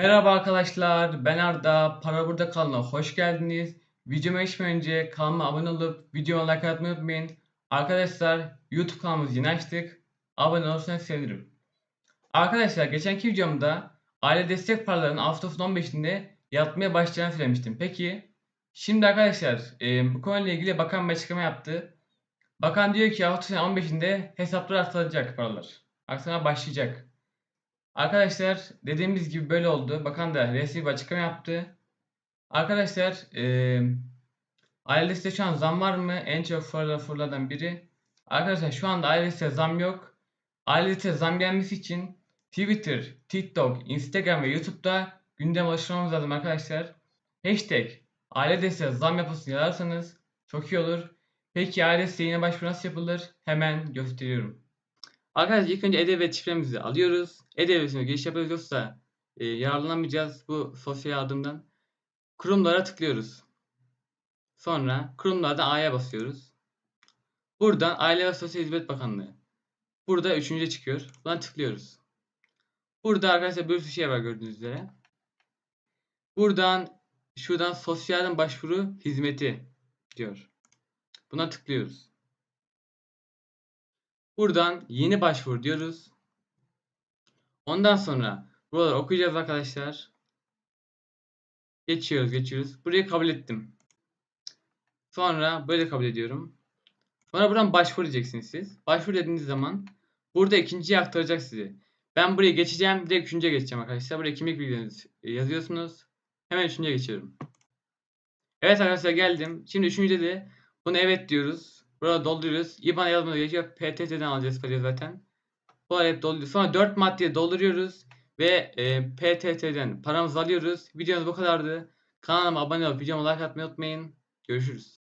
Merhaba arkadaşlar, ben Arda. Para Burada kanalına hoş geldiniz. Videoma geçmeden önce kanalıma abone olup videoma like atmayı unutmayın. Arkadaşlar, YouTube kanalımızı yeni açtık. Abone olursanız sevinirim. Arkadaşlar, geçenki videomda aile destek paralarının Ağustos 15'inde yatmaya başlayacağını söylemiştim. Peki, şimdi arkadaşlar e, bu konuyla ilgili bakan bir açıklama yaptı. Bakan diyor ki Ağustos 15'inde hesaplar aktarılacak paralar. Aktarmaya başlayacak. Arkadaşlar dediğimiz gibi böyle oldu. Bakan da resmi bir açıklama yaptı. Arkadaşlar eee ailesinde şu an zam var mı? En çok sorulan sorulardan biri. Arkadaşlar şu anda ailesinde zam yok. Ailesinde zam gelmesi için Twitter, TikTok, Instagram ve YouTube'da gündem oluşturmamız lazım arkadaşlar. Hashtag desteği zam yapılsın yazarsanız çok iyi olur. Peki aile desteğine başvuru nasıl yapılır? Hemen gösteriyorum. Arkadaşlar ilk önce E-Devlet şifremizi alıyoruz. E-Devlet'ine giriş yapıyoruz yoksa e, yararlanamayacağız bu sosyal yardımdan. Kurumlara tıklıyoruz. Sonra kurumlarda A'ya basıyoruz. Buradan Aile ve Sosyal Hizmet Bakanlığı. Burada üçüncüye çıkıyor. Buna tıklıyoruz. Burada arkadaşlar bir sürü şey var gördüğünüz üzere. Buradan şuradan sosyal yardım başvuru hizmeti diyor. Buna tıklıyoruz. Buradan yeni başvur diyoruz. Ondan sonra buraları okuyacağız arkadaşlar. Geçiyoruz geçiyoruz. Burayı kabul ettim. Sonra böyle kabul ediyorum. Sonra buradan başvur diyeceksiniz siz. Başvur dediğiniz zaman burada ikinciye aktaracak sizi. Ben buraya geçeceğim. Direkt üçüncüye geçeceğim arkadaşlar. Buraya kimlik bilgilerinizi yazıyorsunuz. Hemen üçüncüye geçiyorum. Evet arkadaşlar geldim. Şimdi üçüncüde de bunu evet diyoruz. Burada dolduruyoruz. IBAN yazmamız gerekiyor. PTT'den alacağız parayı zaten. Bu hep dolduruyoruz. Sonra 4 maddeye dolduruyoruz. Ve e, PTT'den paramızı alıyoruz. Videomuz bu kadardı. Kanalıma abone olup videoma like atmayı unutmayın. Görüşürüz.